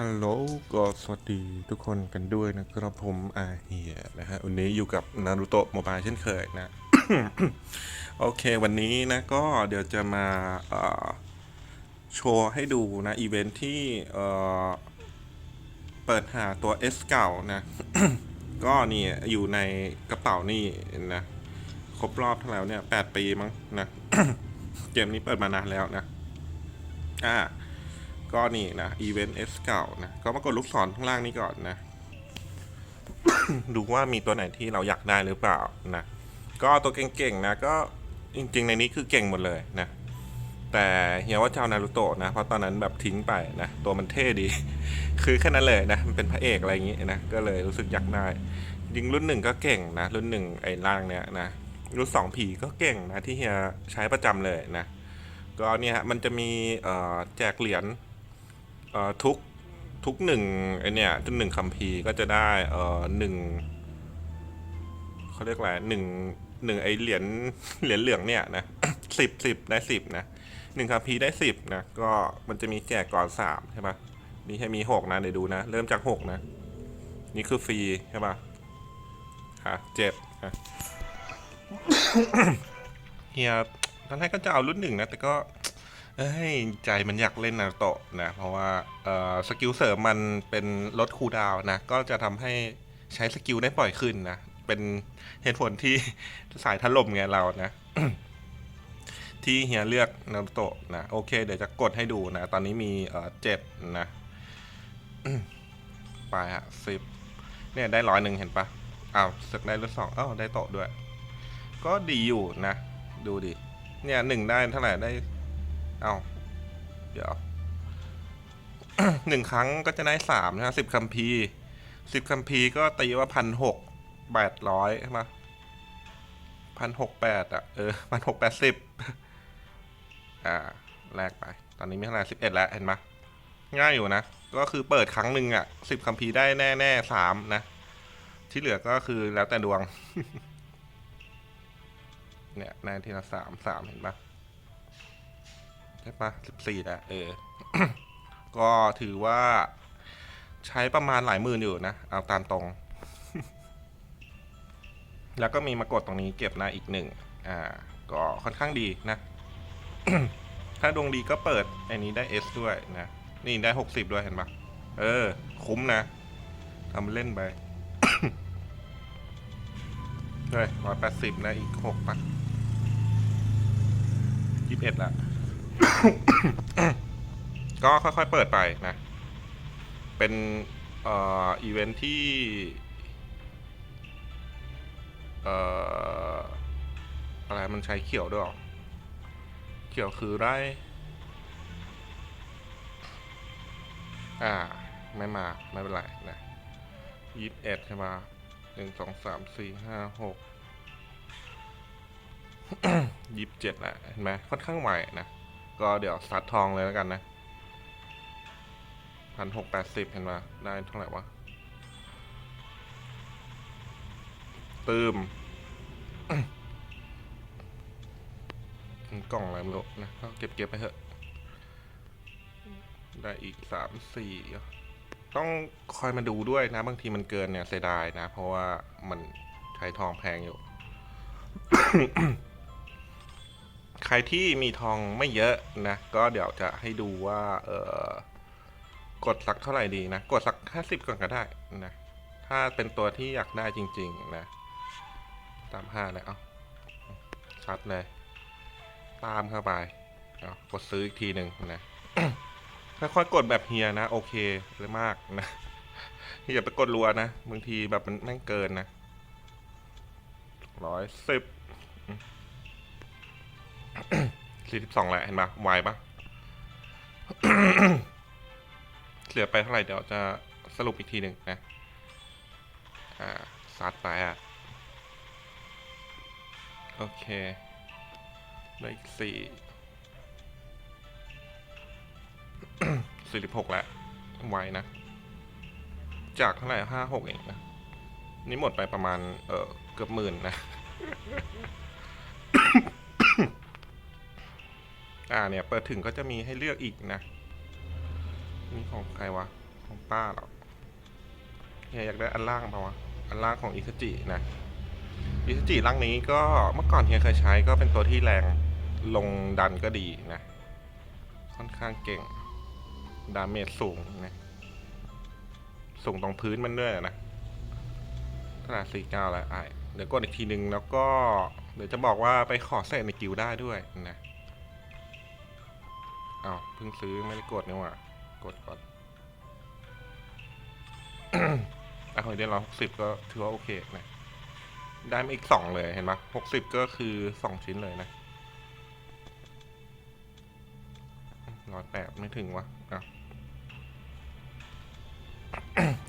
ฮัลโหลก็สวัสดีทุกคนกันด้วยนะครับผมอาเฮียนะฮะ วันนี้อยู่กับนารูโตะโมบายเช่นเคยนะ โอเควันนี้นะก็เดี๋ยวจะมาโชว์ให้ดูนะอีเวนท์ที่เปิดหาตัว S เก่านะ ก็นี่อยู่ในกระเป๋านี่นะ ครบรอบเท่าไหร่แล้วเนี่ยแปดปีมั้งนะ เกมนี้เปิดมานานแล้วนะ อ่า ก็นี่นะ Event S เก่านะ ก็มากดลูกศรข้างล่างนี้ก่อนนะ ดูว่ามีตัวไหนที่เราอยากได้หรือเปล่านะ ก็ตัวเก่งๆนะ ก็จริงๆในนี้คือเก่งหมดเลยนะ แต่เฮียว่าเจ้านารุโตะนะ เพราะตอนนั้นแบบทิ้งไปนะ ตัวมันเท่ดี คือแค่นั้นเลยนะ มันเป็นพระเอกอะไรอย่างงี้นะ ก็เลยรู้สึกอยากได้ยิงรุ่นหนึ่งก็เก่งนะ รุ่นหนึ่งไอ้ล่างเนี้ยนะรุ่นสองผีก็เก่งนะที่เฮียใช้ประจำเลยนะก็เนี่ยฮะมันจะมีแจกเหรียญ เอ่อทุกทุกหนึ่งไอเนี่ยทุกหนึ่งคัมภีร์ก็จะได้เอ่อหนึ่งเขาเรียกอะไรหนึ่งหนึ่งไอเหรียญเหรียญเหลืองเนี่ยนะสิบสิบได้สิบนะหนึ่งคัมภีร์ได้สิบนะก็มันจะมีแจกก่อนสามใช่ปะมีให้มีหกนะเดี๋ยวดูนะ เริ่มจากหกนะ นี่คือฟรีใช่ปะอะเจ็ดนะเฮียตอนแรกก็จะเอารุ่นหนึ่งนะ แต่ก็ เอ้ยใจมันอยากเล่นนารูโตะนะ เพราะว่าสกิลเสริมมันเป็นลดคูดาวนะ ก็จะทำให้ใช้สกิลได้บ่อยขึ้นนะ เป็นเหตุผลที่สายถล่มไงเรานะ ที่เฮียเลือกนารูโตะนะ โอเค เดี๋ยวจะกดให้ดูนะ ตอนนี้มีเจ็ดนะ ไปฮะสิบเนี่ยได้ร้อยหนึ่งเห็นปะอ้าวสึกได้รุ่นสองอ้าวได้โตะด้วย ก็ดีอยู่นะ ดูดิ เนี่ยหนึ่งได้เท่าไหร่ได้ เอาเดี๋ยวหนึ่งครั้งก็จะได้สามนะสิบคัมภีร์สิบคัมภีร์ก็ตีว่าพันหกแปดร้อยใช่ไหมพันหกแปดอะ เออพันหกแปดสิบอ่า แลกไป ตอนนี้มีเท่าไหร่สิบเอ็ดแล้ว เห็นไหมง่ายอยู่นะ ก็คือเปิดครั้งหนึ่งอะสิบคัมภีร์ได้แน่แน่สามนะ ที่เหลือก็คือแล้วแต่ดวง เนี่ยในทีละสามสามเห็นปะ ใช่ปะสิบสี่แล้วเออ ก็ถือว่าใช้ประมาณหลายหมื่นอยู่นะ เอาตามตรง แล้วก็มีมากดตรงนี้เก็บนะอีกหนึ่ง อ่า ก็ค่อนข้างดีนะ ถ้าดวงดีก็เปิด อันนี้ได้ S ด้วยนะ นี่ได้หกสิบด้วยเห็นปะเออ คุ้มนะทำเล่นไปเฮ้ยร้อยแปดสิบนะ อีกหกปะยี่สิบเอ็ดละ ก็ค่อยๆเปิดไปนะ เป็นเอ่ออีเวนท์ที่เอ่ออะไรมันใช้เขียวด้วยหรอเขียวคือไรอ่า ไม่มา ไม่เป็นไรนะยี่สิบเอ็ดใช่ไหมหนึ่งสองสามสี่ห้าหกยี่สิบเจ็ดแหละเห็นไหมค่อนข้างใหม่นะ ก็เดี๋ยวซัดทองเลยแล้วกันนะพันหกแปดสิบเห็นไหมได้เท่าไหร่วะตืมกล่องอะไรไม่รู้นะก็เก็บเก็บไปเถอะ ได้อีกสามสี่ต้องคอยมาดูด้วยนะ บางทีมันเกินเนี่ยเสียดายนะ เพราะว่ามันใช้ทองแพงอยู่ ใครที่มีทองไม่เยอะนะ ก็เดี๋ยวจะให้ดูว่า เออกดสักเท่าไหร่ดีนะ กดสักห้าสิบก่อนก็ได้นะ ถ้าเป็นตัวที่อยากได้จริง ๆ นะตามห้าเลยเอาชัดเลย ตามเข้าไปเอากดซื้ออีกทีหนึ่งนะค่อยๆกดแบบเฮียนะ โอเคเลยมากนะอย่าไปกดรัวนะบางทีแบบมันแม่งเกินนะร้อยสิบ สี่สิบสองแหละเห็นปะไวปะเหลือไปเท่าไหร่เดี๋ยวจะสรุปอีกทีหนึ่งนะ อ่าซัดไปอะ โอเคได้อีกสี่สี่สิบหกแล้วไวนะ จากเท่าไหร่ห้าหกเองนะ นี่หมดไปประมาณ เออเกือบหมื่นนะ อ่าเนี่ยเปิดถึงก็จะมีให้เลือกอีกนะ นี่ของใครวะ ของป้าเหรอเฮียอยากได้อันล่างเปล่าวะ อันล่างของอิซจินะอิซจิร่างนี้ก็เมื่อก่อนเฮียเคยใช้ก็เป็นตัวที่แรงลงดันก็ดีนะ ค่อนข้างเก่ง ดาเมจสูงนะสูงตรงพื้นมันด้วยนะขนาดสี่เก้าแล้วไอเดี๋ยวกดอีกทีนึงแล้วก็ เดี๋ยวจะบอกว่าไปขอใส่ในกิลด์ได้ด้วยนะ อ้าวเพิ่งซื้อไม่ได้กดนี่หว่ากดก่อนอะหอยเดือนละหกสิบก็ถือว่าโอเคนะได้มาอีกสองเลยเห็นปะหกสิบก็คือสองชิ้นเลยนะร้อยแปดไม่ถึงวะอะ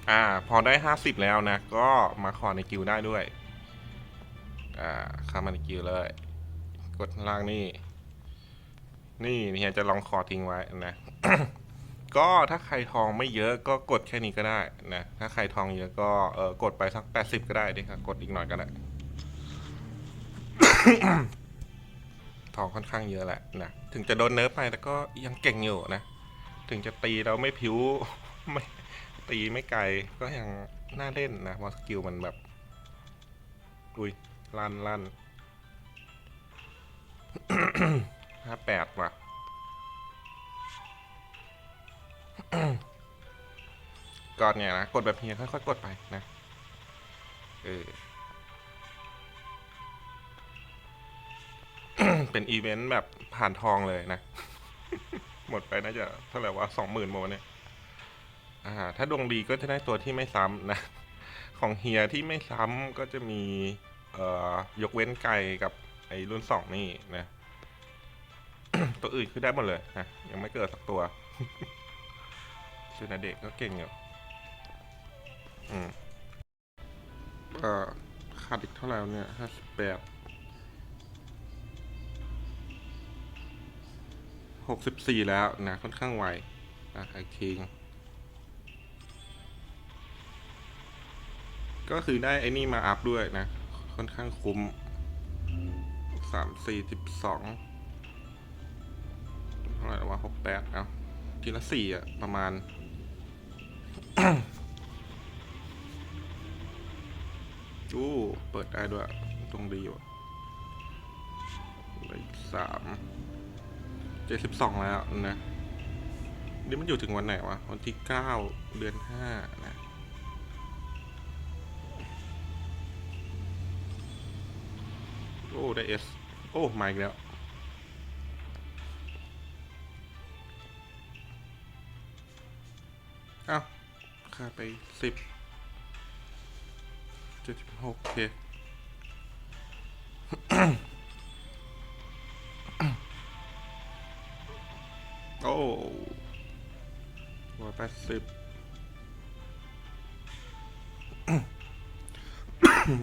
อ่า พอได้ห้าสิบแล้วนะ ก็มาขอในกิวได้ด้วย อ่าเข้ามาในกิวเลย กดล่างนี่ นี่เฮียจะลองขอทิ้งไว้นะ ก็ถ้าใครทองไม่เยอะก็กดแค่นี้ก็ได้นะ ถ้าใครทองเยอะก็เออกดไปสักแปดสิบก็ได้ดิครับ กดอีกหน่อยก็ได้ ทองค่อนข้างเยอะแหละนะ ถึงจะโดนเนิร์ฟไปแต่ก็ยังเก่งอยู่นะ ถึงจะตีเราไม่ผิวไม่ตีไม่ไกลก็ยังน่าเล่นนะเพราะสกิลมันแบบ อุ้ยลั่นลั่น ห้าแปดว่ะก่อนเนี่ยนะกดแบบเฮียค่อยๆกดไปนะ เออ เป็นอีเวนต์แบบผ่านทองเลยนะ หมดไปน่าจะเท่าไหร่วะสองหมื่นโมเนี่ย อ่า ถ้าดวงดีก็จะได้ตัวที่ไม่ซ้ำนะ ของเฮียที่ไม่ซ้ำก็จะมี เอ่อ ยกเว้นไกลกับไอ้รุ่นสองนี่นะ ตัวอื่นคือได้หมดเลยนะยังไม่เกิดสักตัวซูนาเดะก็เก่งอยู่อืมเอ่อขาดอีกเท่าไหร่เนี่ยห้าสิบแปดหกสิบสี่แล้วนะค่อนข้างไวนะไอคิงก็คือได้ไอ้นี่มาอัพด้วยนะ ค่อนข้างคุ้มสามสี่สิบสอง ท่าไหร่ววะหกแปดเอาทีละสี่อะประมาณอู้เปิดได้ด้วย ตรงดีว่ะเหลืออีกสามเจ็ดสิบสองแล้วนะนี่มันอยู่ถึงวันไหนวะ วันที่เก้าเดือนห้านะโอ้ ได้เอส โอ้ มาอีกแล้ว ค่าไปสิบเจ็ดสิบหกโอเคโอ้ร้อยแปดสิบ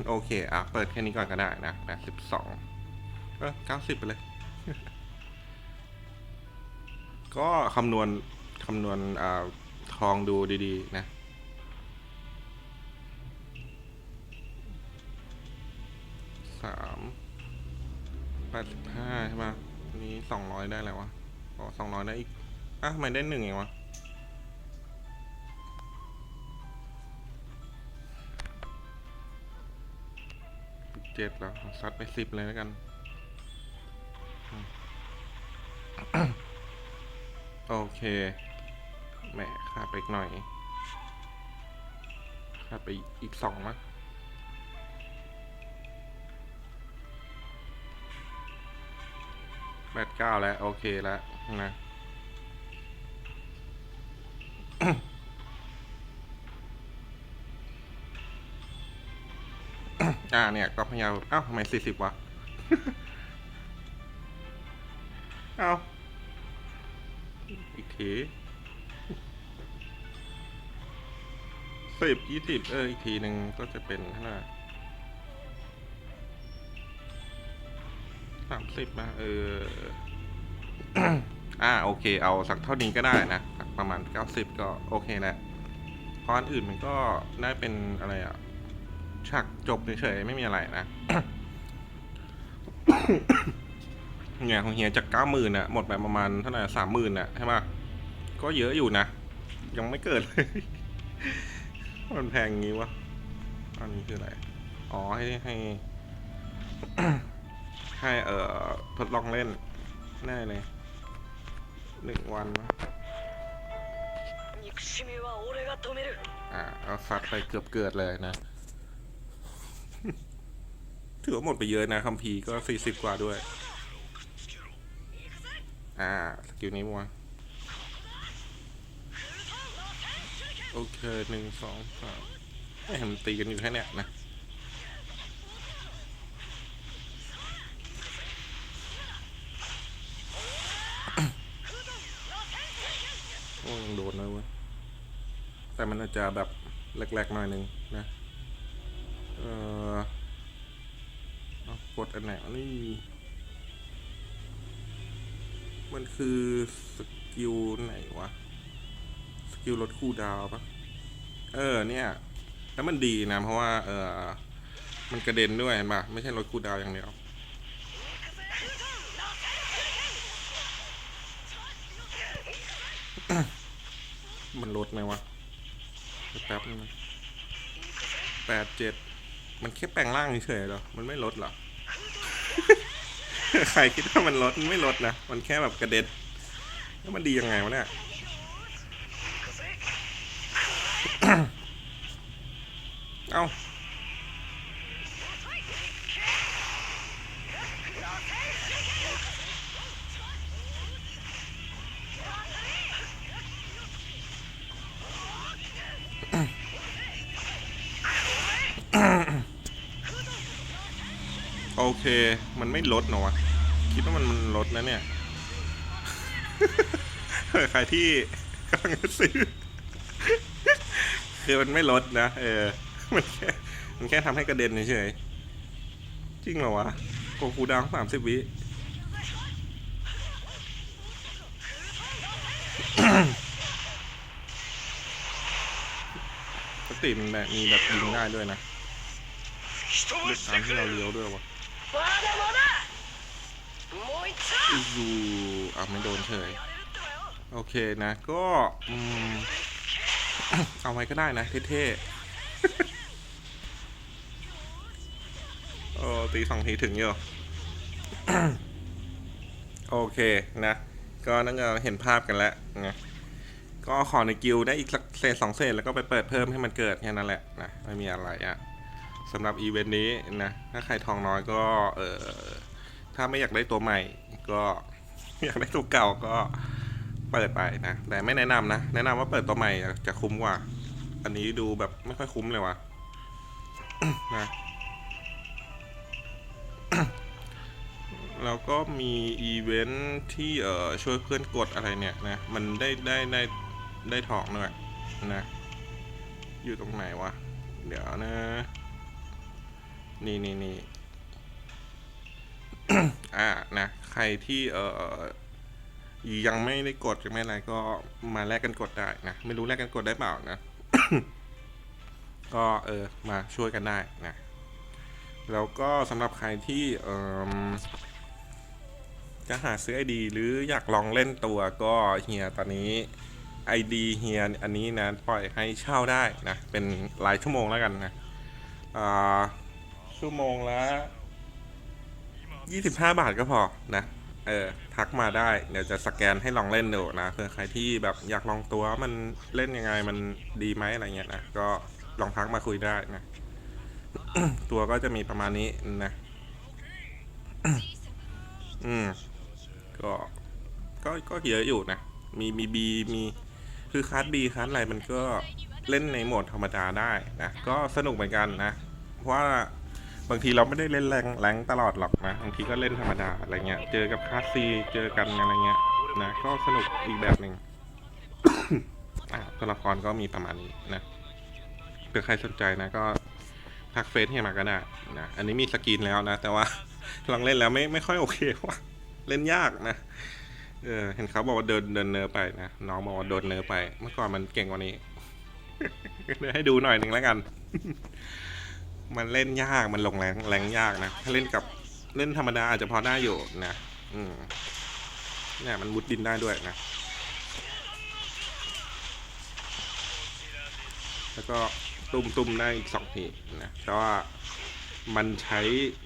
โอเค อะ เปิดแค่นี้ก่อนก็ได้นะแปดสิบสองเออเก้าสิบไปเลย ก็คำนวณคำนวณอ่าทองดูดี ๆ นะ แปดสิบห้าใช่ปะนี้สองร้อยได้แล้ววะอ๋อสองร้อยได้อีกอะทำไมได้หนึ่งเองวะเจ็ดแล้วซัดไปสิบเลยแล้วกันโอเคแหมค่าไปอีกหน่อยค่าไปอีกสองมั้ง แปดเก้าแล้ว โอเคแล้วนะอ่าเนี่ย ก็พยายามเอ้าทำไมสี่สิบวะ เอ้า อีกทีสิบยี่สิบเออ อีกทีหนึ่งก็จะเป็นเท่าไหร่ สิบนะเออ อ่าโอเค เอาสักเท่านี้ก็ได้นะสักประมาณเก้าสิบก็โอเคแล้วเพราะอันอื่นมันก็ได้เป็นอะไรอะฉากจบเฉยๆไม่มีอะไรนะเนี่ยของเฮียจากเก้าหมื่นน่ะหมดไปประมาณเท่าไหร่สามหมื่นน่ะใช่ปะก็เยอะอยู่นะ ยังไม่เกิดเลย มันแพงงี้วะ อันนี้คืออะไร อ๋อให้ให้ ให้เอ่อทดลองเล่นแน่เลยหนึ่งวันวะอ่าเอาฟัดไปเกือบเกิดเลยนะ ถือว่าหมดไปเยอะนะคัมพีก็สี่สิบกว่าด้วย อ่า สกิลนี้มัวโอเคหนึ่งสองสามไม่เห็นตีกันอยู่แค่เนี้ยนะ จะแบบแหลกๆหน่อยหนึ่งนะเออกดอันไหนนี่ มันคือสกิลไหนวะ สกิลลดคูลดาวปะเออเนี่ย แล้วมันดีนะ เพราะว่า เออมันกระเด็นด้วยเห็นปะไม่ใช่ลดคูลดาวอย่างเดียวมันลดไหมวะ แป๊บนึงแปดเจ็ดมันแค่แปลงร่างเฉยๆหรอ มันไม่ลดหรอ ใครคิดว่ามันลดมันไม่ลดนะ มันแค่แบบกระเด็นแล้วมันดียังไงวะเนี่ยเอ้า ค มันไม่ลดเนาะคิดว่ามันลดนะเนี่ยใครที่กำลังซื้อ คือมันไม่ลดนะ เออ มันแค่ มันแค่ทำให้กระเด็นเฉยจริงเหรอวะ โกคูดังสามสิบวิ สติมันแบบมีแบบยิงได้ด้วยนะลึกตามที่เราเลี้ยวด้วยวะ ดูเอะไม่โดนเฉย โอเคนะ ก็เอาไว้ก็ได้นะ เท่ๆโอ้ตีสองทีถึงอยู่ โอเคนะ ก็นั่นก็เห็นภาพกันแล้วนะก็ขอในกิลได้อีกสักเศษสองเศษแล้วก็ไปเปิดเพิ่มให้มันเกิดแค่นั้นแหละนะไม่มีอะไรอะ่ะ สำหรับอีเวนต์นี้นะ ถ้าใครทองน้อยก็เออถ้าไม่อยากได้ตัวใหม่ ก็อยากได้ตัวเก่าก็เปิดไปนะ แต่ไม่แนะนำนะ แนะนำว่าเปิดตัวใหม่จะคุ้มกว่า อันนี้ดูแบบไม่ค่อยคุ้มเลยว่ะนะแล้วก็มีอีเวนท์ที่เอ่อช่วยเพื่อนกดอะไรเนี่ยนะ มันได้ได้ได้ได้ทองด้วยนะ อยู่ตรงไหนวะ เดี๋ยวนะ นี่นี่นี่อ่านะ ใครที่เอ่อยังไม่ได้กดยังไม่อะไรก็มาแลกกันกดได้นะไม่รู้แลกกันกดได้เปล่านะ ก็เออมาช่วยกันได้นะแล้วก็สำหรับใครที่เอ่อจะหาซื้อไอดีหรืออยากลองเล่นตัวก็เฮียตอนนี้ ID เฮียอันนี้นะปล่อยให้เช่าได้นะเป็นรายชั่วโมงแล้วกันนะอ่า ชั่วโมงละ25บห้าบาทก็พอนะ เออ ทักมาได้ เดี๋ยวจะสแกนให้ลองเล่นดูนะเผื่อใครที่แบบอยากลองตัวมันเล่นยังไงมันดีไหมอะไรเงี้ยนะ ก็ลองทักมาคุยได้นะ ตัวก็จะมีประมาณนี้นะ อืม ก็ ก็ ก็เยอะอยู่นะ มี มีบี มี คือคัสบีคัสอะไรมันก็เล่นในโหมดธรรมดาได้นะ ก็สนุกเหมือนกันนะ เพราะว่า บางทีเราไม่ได้เล่นแรงแรงตลอดหรอกนะ บางทีก็เล่นธรรมดาอะไรเงี้ย เจอกับคัสซีเจอกันอะไรเงี้ยนะก็สนุกอีกแบบหนึ่งอะตัวละครก็มีประมาณนี้นะเผื่อใครสนใจนะก็ทักเฟซให้มาก็ได้นะอันนี้มีสกรีนแล้วนะ แต่ว่าลองเล่นแล้วไม่ไม่ค่อยโอเคว่ะเล่นยากนะเออเห็นเขาบอกว่าเดินเดินเนอไปนะน้องบอกว่าโดนเนอไป เมื่อก่อนมันเก่งกว่านี้เดี๋ยวให้ดูหน่อยหนึ่งแล้วกัน มันเล่นยากมันลงแรงแรงยากนะถ้าเล่นกับเล่นธรรมดาอาจจะพอได้อยู่นะอืมเนี่ยมันมุดดินได้ด้วยนะ แล้วก็ตุ้มตุ้มได้อีกสองทีนะแต่ว่ามันใช้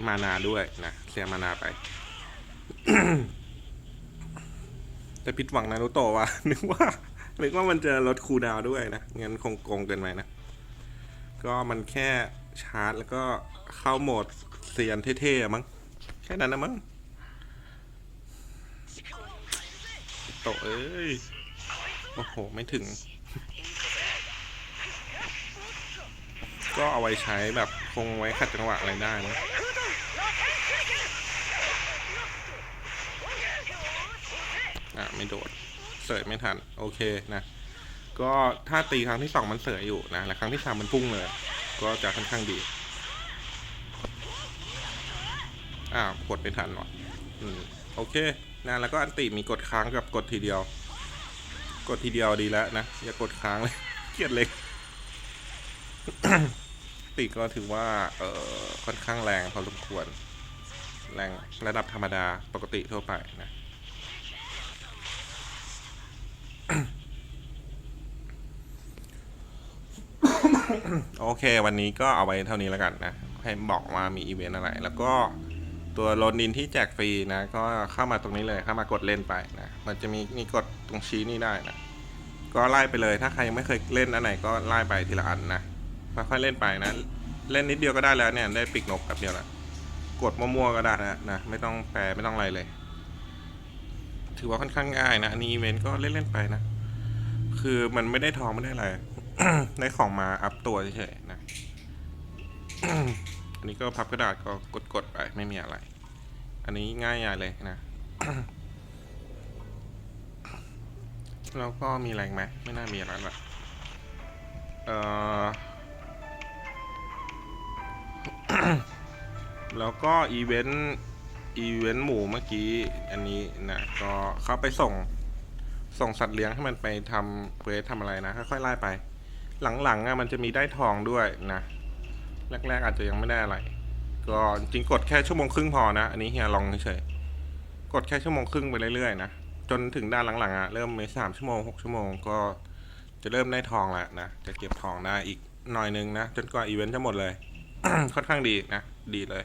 มานาด้วยนะเสียมานาไป แต่ผิดหวังนารุโตะว่ะนึกว่านึกว่ามันจะลดคูดาวด้วยนะงั้นคงโกงเกินไปนะ ก็มันแค่ ชาร์จ แล้วก็เข้าโหมดเซียนเท่ๆมั้งแค่นั้นนะมั้งโตเอ้ย โอ้โห ไม่ถึง ก็เอาไว้ใช้แบบคงไว้ขัดจังหวะอะไรได้นะอะ ไม่โดด เสยไม่ทัน โอเคนะ ก็ถ้าตีครั้งที่สองมันเสยอยู่นะ และครั้งที่สามมันพุ่งเลย ก็จะค่อนข้างดี อ้าวกดไม่ทันวะอืมโอเคนะแล้วก็อันติมีกดค้างกับกดทีเดียว กดทีเดียวดีแล้วนะ อย่ากดค้างเลยเครียดเลยติก็ถือว่า เออค่อนข้างแรงพอสมควร แรงระดับธรรมดาปกติทั่วไปนะ โอเค วันนี้ก็เอาไว้เท่านี้แล้วกันนะ ให้บอกว่ามีอีเวนต์อะไร แล้วก็ตัวโลนินที่แจกฟรีนะ ก็เข้ามาตรงนี้เลยเข้ามากดเล่นไปนะ มันจะมีนี่กดตรงชี้นี่ได้นะ ก็ไล่ไปเลย ถ้าใครยังไม่เคยเล่นอันไหนก็ไล่ไปทีละอันนะค่อยๆเล่นไปนะ เล่นนิดเดียวก็ได้แล้วเนี่ย ได้ปีกนกแบบเดียวละกดมั่วๆก็ได้นะนะ ไม่ต้องแปลไม่ต้องอะไรเลย ถือว่าค่อนข้างง่ายนะ อันนี้อีเวนต์ก็เล่นๆไปนะ คือมันไม่ได้ทองไม่ได้อะไร ได้ของมาอัพตัวเฉยๆนะ อันนี้ก็พับกระดาษก็กดๆไปไม่มีอะไร อันนี้ง่ายใหญ่เลยนะ แล้วก็มีแรงไหมไม่น่ามีอะไรละเออแล้วก็อีเวนต์อีเวนต์หมูเมื่อกี้อันนี้นะก็เข้าไปส่งส่งสัตว์เลี้ยงให้มันไปทำเควสทำอะไรนะ ค่อยๆไล่ไป หลังๆอะมันจะมีได้ทองด้วยนะแรก ๆ อาจจะยังไม่ได้อะไร ก็จริงกดแค่ชั่วโมงครึ่งพอนะ อันนี้เฮียลองเฉยกดแค่ชั่วโมงครึ่งไปเรื่อยๆนะจนถึงด้านหลังๆอะเริ่มม่สามชั่วโมงหกชั่วโมงก็จะเริ่มได้ทองแล้วนะจะเก็บทองได้อีกหน่อยนึงนะจนกว่าอีเวนต์จะหมดเลย ค่อนข้างดีนะดีเลย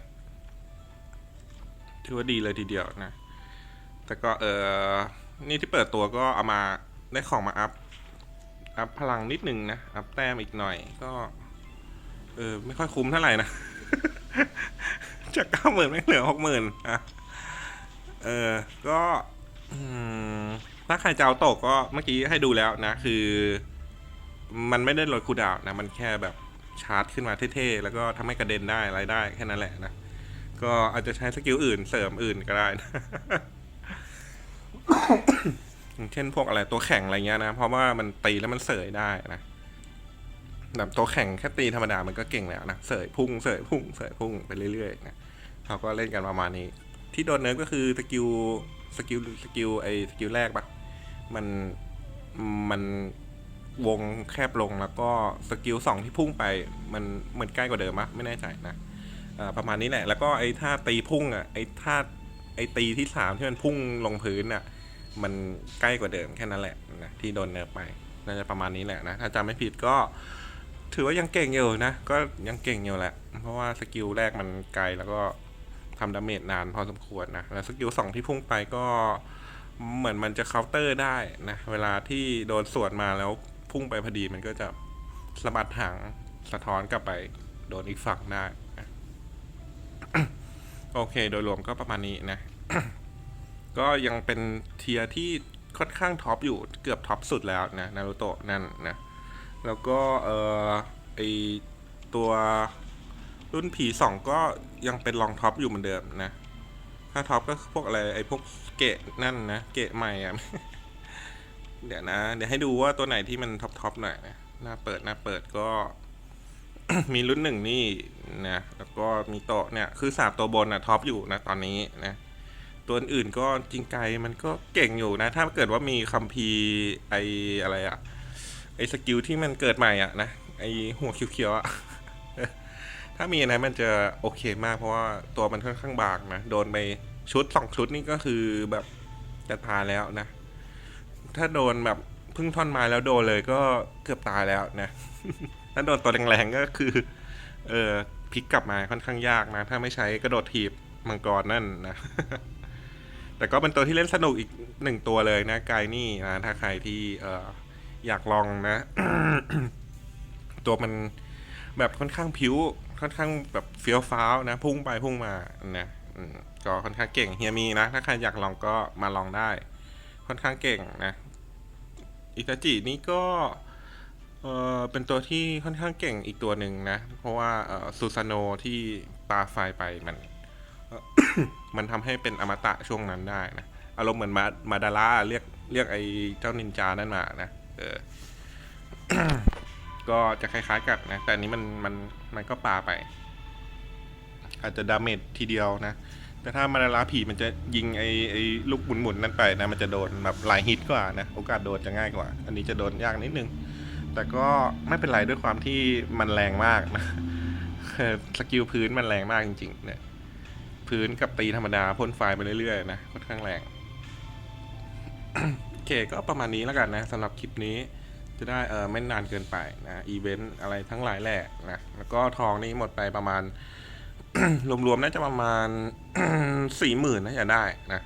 ถือว่าดีเลยทีเดียวนะ แต่ก็เออนี่ที่เปิดตัวก็เอามาได้ของมาอัพ อัพพลังนิดหนึ่งนะ อัพแต้มอีกหน่อยก็ เออ ไม่ค่อยคุ้มเท่าไหร่นะ จากเก้าหมื่นไม่เหลือหกหมื่นอะ เออ ก็ถ้าใครจะเอาตกก็เมื่อกี้ให้ดูแล้วนะ คือ มันไม่ได้ลดคูดาวนะ มันแค่แบบชาร์จขึ้นมาเท่ๆ แล้วก็ทำให้กระเด็นได้อะไรได้แค่นั้นแหละนะ ก็อาจจะใช้สกิลอื่นเสริมอื่นก็ได้นะ เช่นพวกอะไรตัวแข็งอะไรเงี้ยนะ เพราะว่ามันตีแล้วมันเสยได้นะแบบตัวแข่งแค่ตีธรรมดามันก็เก่งแล้วนะ เสยพุ่งเสยพุ่งเสยพุ่งไปเรื่อยๆนะเขาก็เล่นกันประมาณนี้ ที่โดนเนิร์ฟก็คือสกิลสกิลสกิลไอสกิลแรกปะมันมันวงแคบลงแล้วก็สกิลสองที่พุ่งไป มันเหมือนใกล้กว่าเดิมมะไม่แน่ใจนะประมาณนี้แหละ แล้วก็ไอ้ท่าตีพุ่งอะไอ้ท่าไอ้ตีที่สามที่มันพุ่งลงพื้นอะ มันใกล้กว่าเดิมแค่นั้นแหละนะที่โดนเนิร์ฟไปน่าจะประมาณนี้แหละนะ ถ้าจำไม่ผิดก็ถือว่ายังเก่งอยู่นะ ก็ยังเก่งอยู่แหละ เพราะว่าสกิลแรกมันไกลแล้วก็ทำดาเมจนานพอสมควรนะ แล้วสกิลสองที่พุ่งไปก็เหมือนมันจะเคาน์เตอร์ได้นะ เวลาที่โดนสวนมาแล้วพุ่งไปพอดีมันก็จะสะบัดหางสะท้อนกลับไปโดนอีกฝั่งได้ โอเค โดยรวมก็ประมาณนี้นะ ก็ยังเป็นเทียร์ที่ค่อนข้างท็อปอยู่เกือบท็อปสุดแล้วนะนารูโตะนั่นนะแล้วก็เออไอตัวรุ่นผีสองก็ยังเป็นรองท็อปอยู่เหมือนเดิมนะ ถ้าท็อปก็พวกอะไรไอพวกเกะนั่นนะเกะใหม่อะเดี๋ยวนะ เดี๋ยวให้ดูว่าตัวไหนที่มันท็อปท็อปหน่อยนะหน้าเปิดหน้าเปิดก็ มีรุ่นหนึ่งนี่นะแล้วก็มีโตะเนี่ยคือสามตัวบนนะท็อปอยู่นะตอนนี้นะ ตัวอื่นก็จริงไกลมันก็เก่งอยู่นะ ถ้าเกิดว่ามีคัมภีไออะไรอะไอสกิลที่มันเกิดใหม่อะนะไอหัวเขียวๆอะถ้ามีอันนั้นมันจะโอเคมากเพราะว่าตัวมันค่อนข้างบางนะ โดนไปชุดสองชุดนี่ก็คือแบบจะตายแล้วนะ ถ้าโดนแบบพึ่งท่อนไม้แล้วโดนเลยก็เกือบตายแล้วนะ ถ้าโดนตัวแรงๆก็คือ เออพลิกกลับมาค่อนข้างยากนะ ถ้าไม่ใช้กระโดดถีบมังกรนั่นนะ แต่ก็เป็นตัวที่เล่นสนุกอีกหนึ่งตัวเลยนะกายนี่นะถ้าใครที่เอออยากลองนะ ตัวมันแบบค่อนข้างผิวค่อนข้างแบบเฟี้ยวฟ้าวนะ พุ่งไปพุ่งมานะก็ค่อนข้างเก่งเฮียมีนะ ถ้าใครอยากลองก็มาลองได้ ค่อนข้างเก่งนะอิตาจินี่ก็เออเป็นตัวที่ค่อนข้างเก่งอีกตัวหนึ่งนะ เพราะว่าซูซานโนที่ปาไฟไปมัน มันทำให้เป็นอมตะช่วงนั้นได้นะอารมณ์เหมือนมามาดาร่าเรียกเรียกไอ้เจ้านินจานั่นมานะเออก็จะคล้ายๆกันนะ แต่อันนี้มันมันมันก็ปาไป อาจจะดาเมจทีเดียวนะ แต่ถ้ามาดาราผีมันจะยิงไอ้ไอ้ลูกหมุนๆนั่นไปนะ มันจะโดนแบบหลายฮิตกว่านะ โอกาสโดนจะง่ายกว่า อันนี้จะโดนยากนิดนึง แต่ก็ไม่เป็นไรด้วยความที่มันแรงมากนะสกิลพื้นมันแรงมากจริงๆ เนี่ย พื้นกับตีธรรมดาพ่นไฟไปเรื่อยๆนะค่อนข้างแรงโอเคก็ประมาณนี้แล้วกันนะสำหรับคลิปนี้จะได้เออไม่นานเกินไปนะอีเวนต์อะไรทั้งหลายแหละนะแล้วก็ทองนี่หมดไปประมาณ รวมๆน่าจะประมาณสี่หมื่นน่าจะได้นะ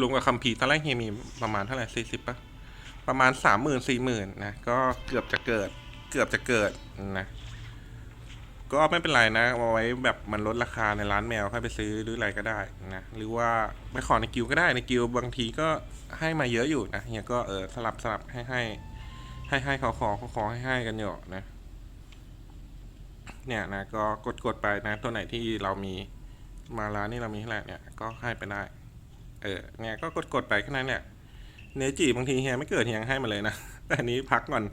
รวมกับคัมภีร์ตอนแรกเฮมีประมาณเท่าไหร่สี่สิบปะประมาณสามหมื่นสี่หมื่นนะก็เกือบจะเกิด เกือบจะเกิดนะ ก็ไม่เป็นไรนะเอาไว้แบบมันลดราคาในร้านแมวค่อยไปซื้อหรืออะไรก็ได้นะหรือว่าไปขอในกิวก็ได้ในกิวบางทีก็ให้มาเยอะอยู่นะเฮียก็เออสลับสลับให้ให้ให้ให้ขาขอขาขอให้ให้กันอยู่นะ เนี่ยนะก็กดกดไปนะ ตัวไหนที่เรามีมาร้านนี่เรามีเท่าไหร่เนี่ยก็ให้ไปได้ เออเนี่ยก็กดกดไปแค่นั้นเนี่ยเนจิบางทีเฮียไม่เกิดเฮียให้มาเลยนะแต่นนี้พักก่อน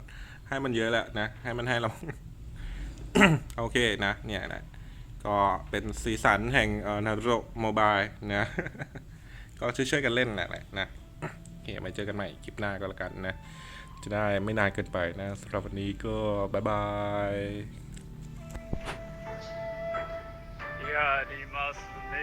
ให้มันเยอะแล้วนะให้มันให้เรา โอเคนะ เนี่ยนะ ก็เป็นสีสันแห่งนารุโตโมบายนะ ก็ช่วยๆกันเล่นแหละนะโอเคมาเจอกันใหม่คลิปหน้าก็แล้วกันนะ จะได้ไม่นานเกินไปนะสำหรับวันนี้ก็บายบายやりますね。